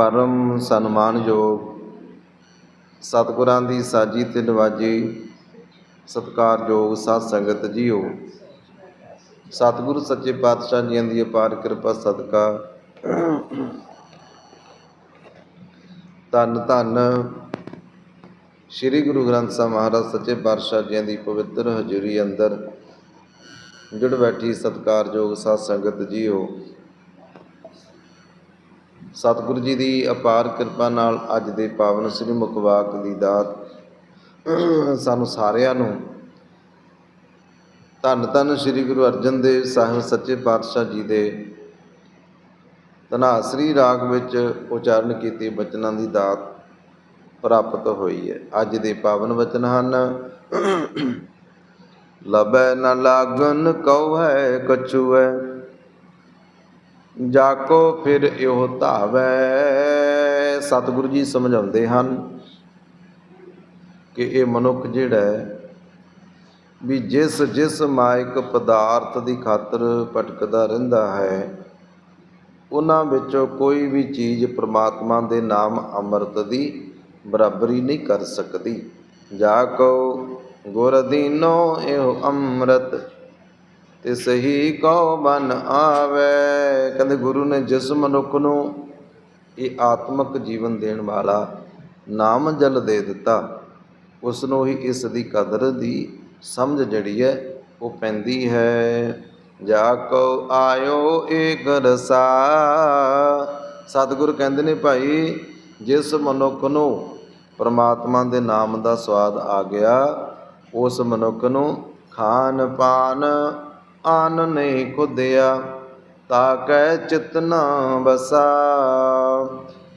ਪਰਮ ਸਨਮਾਨਯੋਗ ਸਤਿਗੁਰਾਂ ਦੀ ਸਾਜੀ ਤੇ ਨਿਵਾਜ਼ੀ ਸਤਿਕਾਰਯੋਗ ਸਾਧ ਸੰਗਤ ਜੀਓ। ਸਤਿਗੁਰੂ ਸੱਚੇ ਪਾਤਸ਼ਾਹ ਜੀਆਂ ਦੀ ਅਪਾਰ ਕਿਰਪਾ ਸਦਕਾ। ਧੰਨ ਧੰਨ ਸ੍ਰੀ ਗੁਰੂ ਗ੍ਰੰਥ ਸਾਹਿਬ ਮਹਾਰਾਜ ਸੱਚੇ ਪਾਤਸ਼ਾਹ ਜੀਆਂ ਦੀ ਪਵਿੱਤਰ ਹਜ਼ੂਰੀ ਅੰਦਰ ਜੁੜ ਬੈਠੀ ਸਤਿਕਾਰਯੋਗ ਸਾਧ ਸੰਗਤ ਜੀਓ। ਸਤਿਗੁਰੂ ਜੀ ਦੀ ਅਪਾਰ ਕਿਰਪਾ ਨਾਲ ਅੱਜ ਦੇ ਪਾਵਨ ਸ੍ਰੀ ਮੁਖਵਾਕ ਦੀ ਦਾਤ ਸਾਨੂੰ ਸਾਰਿਆਂ ਨੂੰ ਧੰਨ ਧੰਨ ਸ੍ਰੀ ਗੁਰੂ ਅਰਜਨ ਦੇਵ ਸਾਹਿਬ ਸੱਚੇ ਪਾਤਸ਼ਾਹ ਜੀ ਦੇ ਧਨਾਸਰੀ ਰਾਗ ਵਿੱਚ ਉਚਾਰਨ ਕੀਤੇ ਬਚਨਾਂ ਦੀ ਦਾਤ ਪ੍ਰਾਪਤ ਹੋਈ ਹੈ। ਅੱਜ ਦੇ ਪਾਵਨ ਵਚਨ ਹਨ, ਲਬੈ ਨ ਲਾਗਨ ਕਉ ਹੈ ਕਛੁਐ ਜਾਕੋ ਫਿਰ ਇਹੋ ਧਾਵੈ। ਸਤਿਗੁਰੂ ਜੀ ਸਮਝਾਉਂਦੇ ਹਨ ਕਿ ਇਹ ਮਨੁੱਖ ਜਿਹੜਾ ਹੈ, ਵੀ ਜਿਸ ਜਿਸ ਮਾਇਕ ਪਦਾਰਥ ਦੀ ਖਾਤਰ ਭਟਕਦਾ ਰਹਿੰਦਾ ਹੈ, ਉਹਨਾਂ ਵਿੱਚੋਂ ਕੋਈ ਵੀ ਚੀਜ਼ ਪ੍ਰਮਾਤਮਾ ਦੇ ਨਾਮ ਅੰਮ੍ਰਿਤ ਦੀ ਬਰਾਬਰੀ ਨਹੀਂ ਕਰ ਸਕਦੀ। ਜਾ ਕੋ ਗੁਰ ਦੀਨੋ ਇਹੋ ਅੰਮ੍ਰਿਤ। ਤੇ ਸਹੀ ਕਉ ਬਨ ਆਵੇ। ਕਹਿੰਦੇ ਗੁਰੂ ਨੇ ਜਿਸ ਮਨੁੱਖ ਨੂੰ ਇਹ ਆਤਮਿਕ ਜੀਵਨ ਦੇਣ ਵਾਲਾ ਨਾਮ ਜਲ ਦੇ ਦਿੱਤਾ ਉਸ ਨੂੰ ਹੀ ਇਸ ਦੀ ਕਦਰ ਦੀ ਸਮਝ ਜਿਹੜੀ ਹੈ ਉਹ ਪੈਂਦੀ ਹੈ। ਜਾ ਕੋ ਆਇਓ ਏਕ ਰਸਾ ਸਤਿਗੁਰ ਕਹਿੰਦੇ ਨੇ ਭਾਈ, ਜਿਸ ਮਨੁੱਖ ਨੂੰ ਪਰਮਾਤਮਾ ਦੇ ਨਾਮ ਦਾ ਸਵਾਦ ਆ ਗਿਆ, ਉਸ ਮਨੁੱਖ ਨੂੰ ਖਾਨ ਪਾਨ ਆਨ ਨਹੀਂ ਖੁਦਿਆ ਤਾ ਕੈ ਚਿਤਨਾ ਬਸਾ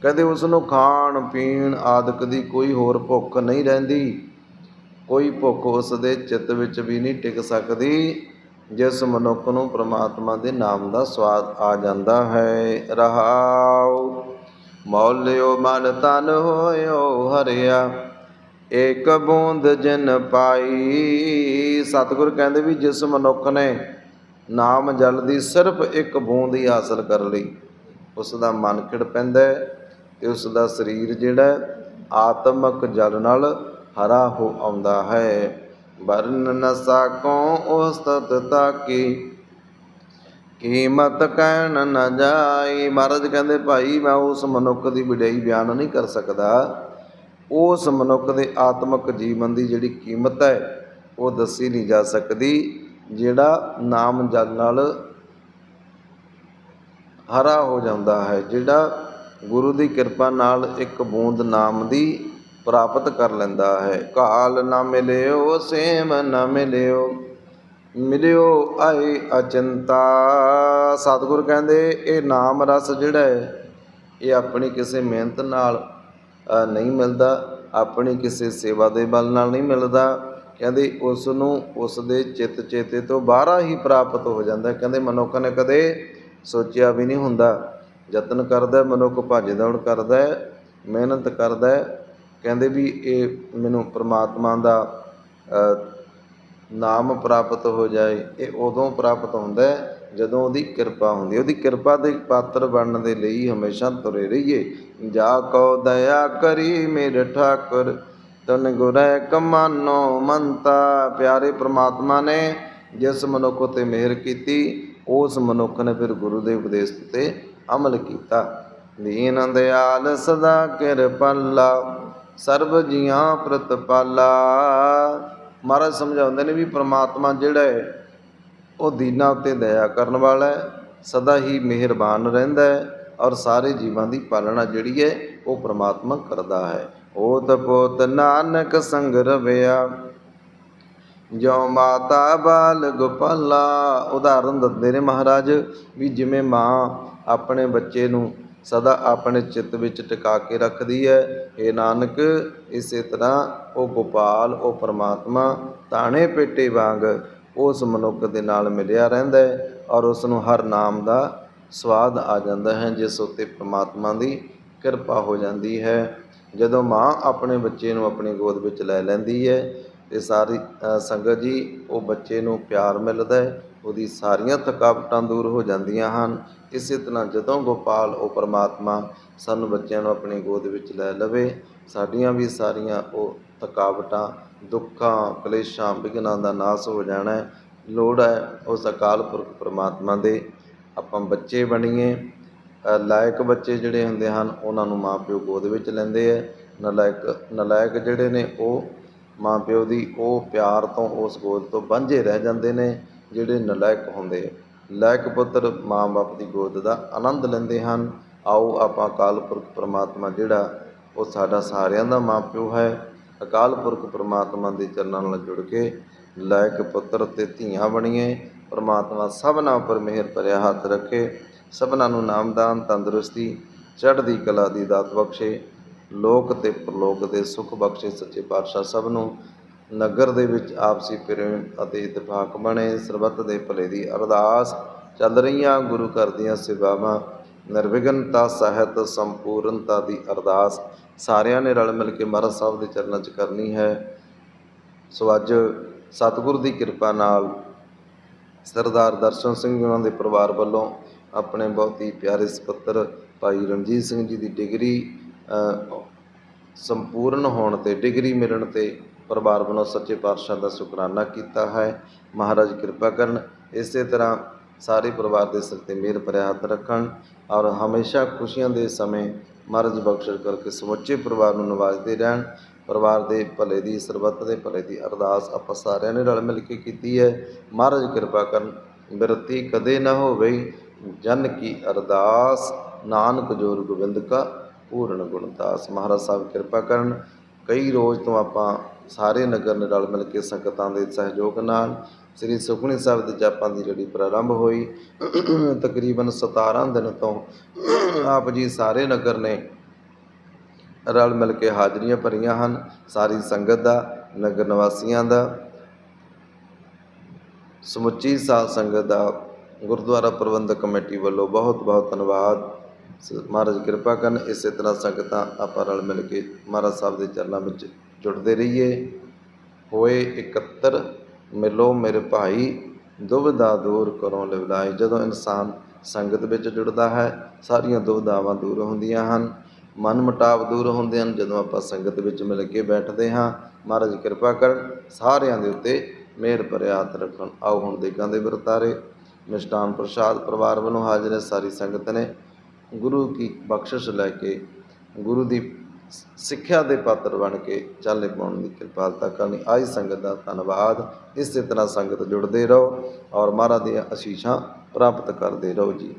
ਕਹਿੰਦੇ ਉਸ ਨੂੰ ਖਾਣ ਪੀਣ ਆਦਿਕ ਦੀ ਕੋਈ ਹੋਰ ਭੁੱਖ ਨਹੀਂ ਰਹਿੰਦੀ। ਕੋਈ ਭੁੱਖ ਉਸ ਦੇ ਚਿੱਤ ਵਿੱਚ ਵੀ ਨਹੀਂ ਟਿਕ ਸਕਦੀ, ਜਿਸ ਮਨੁੱਖ ਨੂੰ ਪ੍ਰਮਾਤਮਾ ਦੇ ਨਾਮ ਦਾ ਸਵਾਦ ਆ ਜਾਂਦਾ ਹੈ। ਰਹਾਉ, ਮੌਲਿਓ ਮਨ ਤਨ ਹੋਇਓ ਹਰਿਆ। ਏਕ ਬੂੰਦ ਜਿਨ ਪਾਈ। ਸਤਿਗੁਰ ਕਹਿੰਦੇ ਵੀ ਜਿਸ ਮਨੁੱਖ ਨੇ ਨਾਮ ਜਲ ਦੀ ਸਿਰਫ ਇੱਕ ਬੂੰਦ ਹੀ ਹਾਸਲ ਕਰ ਲਈ ਉਸ ਦਾ ਮਨ ਖਿੜ ਪੈਂਦਾ ਹੈ ਤੇ ਉਸ ਦਾ ਸਰੀਰ ਜਿਹੜਾ ਆਤਮਕ ਜਲ ਨਾਲ ਹਰਾ ਹੋ ਆਉਂਦਾ ਹੈ। ਵਰਨ ਨ ਸਾਕੋ ਉਸਤਤ ਤਾਕੀ, ਕੀਮਤ ਕਹਿਣ ਨਾ ਜਾਈ। ਮਹਾਰਾਜ ਕਹਿੰਦੇ, ਭਾਈ, ਮੈਂ ਉਸ ਮਨੁੱਖ ਦੀ ਵਿਡਾਈ ਬਿਆਨ ਨਹੀਂ ਕਰ ਸਕਦਾ। ਉਸ ਮਨੁੱਖ ਦੇ ਆਤਮਿਕ ਜੀਵਨ ਦੀ ਜਿਹੜੀ ਕੀਮਤ ਹੈ, ਉਹ ਦੱਸੀ ਨਹੀਂ ਜਾ ਸਕਦੀ, ਜਿਹੜਾ ਨਾਮ ਜਲ ਨਾਲ ਹਰਾ ਹੋ ਜਾਂਦਾ ਹੈ, ਜਿਹੜਾ ਗੁਰੂ ਦੀ ਕਿਰਪਾ ਨਾਲ ਇੱਕ ਬੂੰਦ ਨਾਮ ਦੀ ਪ੍ਰਾਪਤ ਕਰ ਲੈਂਦਾ ਹੈ। ਕਾਲ ਨਾ ਮਿਲਿਓ, ਸੇਮ ਨਾ ਮਿਲਿਓ ਮਿਲਿਓ ਆਏ ਅਚਿੰਤਾ। ਸਤਿਗੁਰ ਕਹਿੰਦੇ, ਇਹ ਨਾਮ ਰਸ ਜਿਹੜਾ ਹੈ, ਇਹ ਆਪਣੀ ਕਿਸੇ ਮਿਹਨਤ ਨਾਲ ਨਹੀਂ ਮਿਲਦਾ, ਆਪਣੀ ਕਿਸੇ ਸੇਵਾ ਦੇ ਬਲ ਨਾਲ ਨਹੀਂ ਮਿਲਦਾ। ਕਹਿੰਦੇ ਉਸ ਨੂੰ ਉਸ ਦੇ ਚਿੱਤ ਚੇਤੇ ਤੋਂ ਬਾਹਰ ਹੀ ਪ੍ਰਾਪਤ ਹੋ ਜਾਂਦਾ। ਕਹਿੰਦੇ ਮਨੁੱਖ ਨੇ ਕਦੇ ਸੋਚਿਆ ਵੀ ਨਹੀਂ ਹੁੰਦਾ। ਯਤਨ ਕਰਦਾ, ਮਨੁੱਖ ਭੱਜ ਦੌੜ ਕਰਦਾ, ਮਿਹਨਤ ਕਰਦਾ। ਕਹਿੰਦੇ ਵੀ ਇਹ ਮੈਨੂੰ ਪ੍ਰਮਾਤਮਾ ਦਾ ਨਾਮ ਪ੍ਰਾਪਤ ਹੋ ਜਾਏ, ਇਹ ਉਦੋਂ ਪ੍ਰਾਪਤ ਹੁੰਦਾ ਹੈ ਜਦੋਂ ਉਹਦੀ ਕਿਰਪਾ ਹੁੰਦੀ ਉਹਦੀ ਕਿਰਪਾ ਦੇ ਪਾਤਰ ਬਣਨ ਦੇ ਲਈ ਹਮੇਸ਼ਾ ਤੁਰੇ ਰਹੀਏ। ਜਾ ਕੋ ਦਇਆ ਕਰੀ ਮੇਰੇ ਠਾਕੁਰ, ਤਨ ਗੁਰੈ ਕਮਾਨੋ ਮੰਤਾ। ਪਿਆਰੇ ਪ੍ਰਮਾਤਮਾ ਨੇ ਜਿਸ ਮਨੁੱਖ ਉਤੇ ਮਿਹਰ ਕੀਤੀ, ਉਸ ਮਨੁੱਖ ਨੇ ਫਿਰ ਗੁਰੂ ਦੇ ਉਪਦੇਸ਼ ਤੇ ਅਮਲ ਕੀਤਾ। ਦੀਨ ਦਿਆਲ ਸਦਾ ਕਿਰਪਾਲਾ ਸਰਬ ਜੀਆਂ ਪ੍ਰਤਪਾਲਾ। ਮਹਾਰਾਜ ਸਮਝਾਉਂਦੇ ਨੇ ਵੀ ਪ੍ਰਮਾਤਮਾ ਜਿਹੜਾ ਹੈ ਉਹ ਦੀਨਾ ਉੱਤੇ ਦਇਆ ਕਰਨ ਵਾਲਾ ਹੈ, ਸਦਾ ਹੀ ਮਿਹਰਬਾਨ ਰਹਿੰਦਾ ਹੈ ਔਰ ਸਾਰੇ ਜੀਵਾਂ ਦੀ ਪਾਲਣਾ ਜਿਹੜੀ ਹੈ, ਉਹ ਪ੍ਰਮਾਤਮਾ ਕਰਦਾ ਹੈ। ਓਤ ਪੋਤ ਨਾਨਕ ਸੰਗ ਰਵਿਆ ਜੋ ਮਾਤਾ ਬਾਲ ਗੋਪਾਲਾ। ਉਦਾਹਰਨ ਦਿੰਦੇ ਨੇ ਮਹਾਰਾਜ ਵੀ ਜਿਵੇਂ ਮਾਂ ਆਪਣੇ ਬੱਚੇ ਨੂੰ ਸਦਾ ਆਪਣੇ ਚਿੱਤ ਵਿੱਚ ਟਿਕਾ ਕੇ ਰੱਖਦੀ ਹੈ ਇਹ ਨਾਨਕ, ਇਸੇ ਤਰ੍ਹਾਂ ਉਹ ਗੋਪਾਲ, ਉਹ ਪਰਮਾਤਮਾ, ਤਾਣੇ ਪੇਟੇ ਵਾਂਗ ਉਸ ਮਨੁੱਖ ਦੇ ਨਾਲ ਮਿਲਿਆ ਰਹਿੰਦਾ ਹੈ ਔਰ ਉਸ ਨੂੰ ਹਰ ਨਾਮ ਦਾ ਸਵਾਦ ਆ ਜਾਂਦਾ ਹੈ, ਜਿਸ ਉੱਤੇ ਪ੍ਰਮਾਤਮਾ ਦੀ ਕਿਰਪਾ ਹੋ ਜਾਂਦੀ ਹੈ। ਜਦੋਂ ਮਾਂ ਆਪਣੇ ਬੱਚੇ ਨੂੰ ਆਪਣੀ ਗੋਦ ਵਿੱਚ ਲੈ ਲੈਂਦੀ ਹੈ ਤੇ ਸਾਰੀ ਸੰਗਤ ਜੀ, ਉਹ ਬੱਚੇ ਨੂੰ ਪਿਆਰ ਮਿਲਦਾ ਹੈ ਉਹਦੀ ਸਾਰੀਆਂ ਥਕਾਵਟਾਂ ਦੂਰ ਹੋ ਜਾਂਦੀਆਂ ਹਨ। ਇਸੇ ਤਰ੍ਹਾਂ ਜਦੋਂ ਗੋਪਾਲ ਉਹ ਪਰਮਾਤਮਾ ਸਾਨੂੰ ਬੱਚਿਆਂ ਨੂੰ ਆਪਣੀ ਗੋਦ ਵਿੱਚ ਲੈ ਲਵੇ, ਸਾਡੀਆਂ ਵੀ ਸਾਰੀਆਂ ਉਹ ਥਕਾਵਟਾਂ, ਦੁੱਖਾਂ, ਕਲੇਸ਼ਾਂ, ਵਿਘਨਾਂ ਦਾ ਨਾਸ ਹੋ ਜਾਣਾ ਹੈ। ਲੋੜ ਹੈ ਉਸ ਅਕਾਲ ਪੁਰਖ ਪਰਮਾਤਮਾ ਦੇ ਆਪਾਂ ਬੱਚੇ ਬਣੀਏ। ਲਾਇਕ ਬੱਚੇ ਜਿਹੜੇ ਹੁੰਦੇ ਹਨ, ਉਹਨਾਂ ਨੂੰ ਮਾਪਿਓ ਗੋਦ ਵਿੱਚ ਲੈਂਦੇ ਹੈ। ਨਲਾਇਕ ਨਲਾਇਕ ਜਿਹੜੇ ਨੇ ਉਹ ਮਾਪਿਓ ਦੀ ਉਹ ਪਿਆਰ ਤੋਂ ਉਸ ਗੋਦ ਤੋਂ ਵਾਂਝੇ ਰਹਿ ਜਾਂਦੇ ਨੇ। ਜਿਹੜੇ ਨਲਾਇਕ ਹੁੰਦੇ, ਲਾਇਕ ਪੁੱਤਰ ਮਾਂ-ਬਾਪ ਦੀ ਗੋਦ ਦਾ ਆਨੰਦ ਲੈਂਦੇ ਹਨ। ਆਓ ਆਪਾਂ ਅਕਾਲ ਪੁਰਖ ਪ੍ਰਮਾਤਮਾ ਜਿਹੜਾ, ਉਹ ਸਾਡਾ ਸਾਰਿਆਂ ਦਾ ਮਾਪਿਓ ਹੈ। ਅਕਾਲ ਪੁਰਖ ਪ੍ਰਮਾਤਮਾ ਦੇ ਚਰਨਾਂ ਨਾਲ ਜੁੜ ਕੇ ਲਾਇਕ ਪੁੱਤਰ ਤੇ ਧੀਆਂ ਬਣੀਏ। ਪ੍ਰਮਾਤਮਾ ਸਭਨਾਂ ਉੱਪਰ ਮਿਹਰ ਭਰਿਆ ਹੱਥ ਰੱਖੇ। ਸਭਨਾਂ ਨੂੰ ਨਾਮਦਾਨ ਤੰਦਰੁਸਤੀ, ਚੜ੍ਹਦੀ ਕਲਾ ਦੀ ਦਾਤ ਬਖਸ਼ੇ। ਲੋਕ ਤੇ ਪ੍ਰਲੋਕ ਦੇ ਸੁਖ ਬਖਸ਼ੇ ਸੱਚੇ ਪਾਤਸ਼ਾਹ ਸਭ ਨੂੰ ਨਗਰ ਦੇ ਵਿੱਚ ਆਪਸੀ ਪ੍ਰੇਮ ਅਤੇ ਇਤਫਾਕ ਬਣੇ। ਸਰਬੱਤ ਦੇ ਭਲੇ ਦੀ ਅਰਦਾਸ ਚੱਲ ਰਹੀਆਂ ਗੁਰੂ ਘਰ ਦੀਆਂ ਸੇਵਾਵਾਂ। ਨਿਰਵਿਘਨਤਾ, ਸਹਿਤ, ਸੰਪੂਰਨਤਾ ਦੀ ਅਰਦਾਸ ਸਾਰਿਆਂ ਨੇ ਰਲ ਮਿਲ ਕੇ ਮਹਾਰਾਜ ਸਾਹਿਬ ਦੇ ਚਰਨਾਂ 'ਚ ਕਰਨੀ ਹੈ। ਸੋ ਅੱਜ ਸਤਿਗੁਰ ਦੀ ਕਿਰਪਾ ਨਾਲ ਸਰਦਾਰ ਦਰਸ਼ਨ ਸਿੰਘ ਉਹਨਾਂ ਦੇ ਪਰਿਵਾਰ ਵੱਲੋਂ ਆਪਣੇ ਬਹੁਤ ਹੀ ਪਿਆਰੇ ਸੁਪੁੱਤਰ ਭਾਈ ਰਣਜੀਤ ਸਿੰਘ ਜੀ ਦੀ ਡਿਗਰੀ ਸੰਪੂਰਨ ਹੋਣ ਤੇ, ਡਿਗਰੀ ਮਿਲਣ ਤੇ ਪਰਿਵਾਰ ਵੱਲੋਂ ਸੱਚੇ ਪਾਤਸ਼ਾਹ ਦਾ ਸ਼ੁਕਰਾਨਾ ਕੀਤਾ ਹੈ। ਮਹਾਰਾਜ ਕਿਰਪਾ ਕਰਨ, ਇਸੇ ਤਰ੍ਹਾਂ ਸਾਰੇ ਪਰਿਵਾਰ ਦੇ ਸਿਰ ਤੇ ਮਿਹਰ ਭਰਿਆ ਹੱਥ ਰੱਖਣ ਔਰ ਹਮੇਸ਼ਾ ਖੁਸ਼ੀਆਂ ਦੇ ਸਮੇਂ ਮਹਾਰਾਜ ਬਖਸ਼ਿਸ਼ ਕਰਕੇ ਸਮੁੱਚੇ ਪਰਿਵਾਰ ਨੂੰ ਨਵਾਜ਼ਦੇ ਰਹਿਣ। ਪਰਿਵਾਰ ਦੇ ਭਲੇ ਦੀ, ਸਰਬੱਤ ਦੇ ਭਲੇ ਦੀ ਅਰਦਾਸ ਆਪਾਂ ਸਾਰਿਆਂ ਨੇ ਰਲ ਮਿਲ ਕੇ ਕੀਤੀ ਹੈ। ਮਹਾਰਾਜ ਕਿਰਪਾ ਕਰਨ, ਬਿਰਤੀ ਕਦੇ ਨਾ ਹੋਵੇ ਜਨ ਕੀ ਅਰਦਾਸ। ਨਾਨਕ ਜੋਰ ਗੋਬਿੰਦ ਕਾ ਪੂਰਨ ਗੁਣਦਾਸ ਮਹਾਰਾਜ ਸਾਹਿਬ ਕਿਰਪਾ ਕਰਨ, ਕਈ ਰੋਜ਼ ਤੋਂ ਆਪਾਂ ਸਾਰੇ ਨਗਰ ਨੇ ਰਲ ਮਿਲ ਕੇ ਸੰਗਤਾਂ ਦੇ ਸਹਿਯੋਗ ਨਾਲ ਸ੍ਰੀ ਸੁਖਮਨੀ ਸਾਹਿਬ ਦੇ ਜਾਪਾਂ ਦੀ ਜਿਹੜੀ ਪ੍ਰਾਰੰਭ ਹੋਈ। ਤਕਰੀਬਨ 17 ਦਿਨ ਤੋਂ ਆਪ ਜੀ ਸਾਰੇ ਨਗਰ ਨੇ ਰਲ ਮਿਲ ਕੇ ਹਾਜ਼ਰੀਆਂ ਭਰੀਆਂ ਹਨ। ਸਾਰੀ ਸੰਗਤ ਦਾ, ਨਗਰ ਨਿਵਾਸੀਆਂ ਦਾ, ਸਮੁੱਚੀ ਸਾਧ ਸੰਗਤ ਦਾ ਗੁਰਦੁਆਰਾ ਪ੍ਰਬੰਧਕ ਕਮੇਟੀ ਵੱਲੋਂ ਬਹੁਤ ਬਹੁਤ ਧੰਨਵਾਦ। ਮਹਾਰਾਜ ਕਿਰਪਾ ਕਰਨ, ਇਸੇ ਤਰ੍ਹਾਂ ਸੰਗਤਾਂ ਆਪਾਂ ਰਲ ਮਿਲ ਕੇ ਮਹਾਰਾਜ ਸਾਹਿਬ ਦੇ ਚਰਨਾਂ ਵਿੱਚ ਜੁੜਦੇ ਰਹੀਏ। ਹੋਏ ਇਕੱਤਰ, ਮਿਲੋ ਮੇਰੇ ਭਾਈ ਦੁਬਿਧਾ ਦੂਰ ਕਰੋ ਲਿਵਲਾਈ। ਜਦੋਂ ਇਨਸਾਨ ਸੰਗਤ ਵਿੱਚ ਜੁੜਦਾ ਹੈ, ਸਾਰੀਆਂ ਦੁਬਿਧਾਵਾਂ ਦੂਰ ਹੁੰਦੀਆਂ ਹਨ। ਮਨ ਮਟਾਵ ਦੂਰ ਹੁੰਦੇ ਹਨ, ਜਦੋਂ ਆਪਾਂ ਸੰਗਤ ਵਿੱਚ ਮਿਲ ਕੇ ਬੈਠਦੇ ਹਾਂ। ਮਹਾਰਾਜ ਕਿਰਪਾ ਕਰਨ, ਸਾਰਿਆਂ ਦੇ ਉੱਤੇ ਮਿਹਰ ਭਰਿਆ ਰੱਖਣ। ਆਓ ਹੁਣ ਦੇਗਾਂ ਦੇ ਵਰਤਾਰੇ। ਮਿਸ਼ਟਾਨ ਪ੍ਰਸ਼ਾਦ ਪਰਿਵਾਰ ਵੱਲੋਂ ਹਾਜ਼ਰ ਹੈ, ਸਾਰੀ ਸੰਗਤ ਨੇ ਗੁਰੂ ਕੀ ਬਖਸ਼ਿਸ਼ ਲੈ ਕੇ, ਗੁਰੂ ਦੀ ਸਿੱਖਿਆ ਦੇ ਪਾਤਰ ਬਣ ਕੇ ਚਾਲੇ ਪਾਉਣ ਦੀ ਕਿਰਪਾਲਤਾ ਕਰਨੀ। ਆਈ ਸੰਗਤ ਦਾ ਧੰਨਵਾਦ। ਇਸੇ ਤਰ੍ਹਾਂ ਸੰਗਤ ਜੁੜਦੇ ਰਹੋ ਔਰ ਮਹਾਰਾਜ ਦੀਆਂ ਅਸੀਸਾਂ ਪ੍ਰਾਪਤ ਕਰਦੇ ਰਹੋ ਜੀ।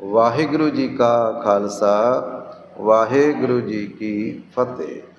ਵਾਹਿਗੁਰੂ ਜੀ ਕਾ ਖਾਲਸਾ, ਵਾਹਿਗੁਰੂ ਜੀ ਕੀ ਫਤਿਹ।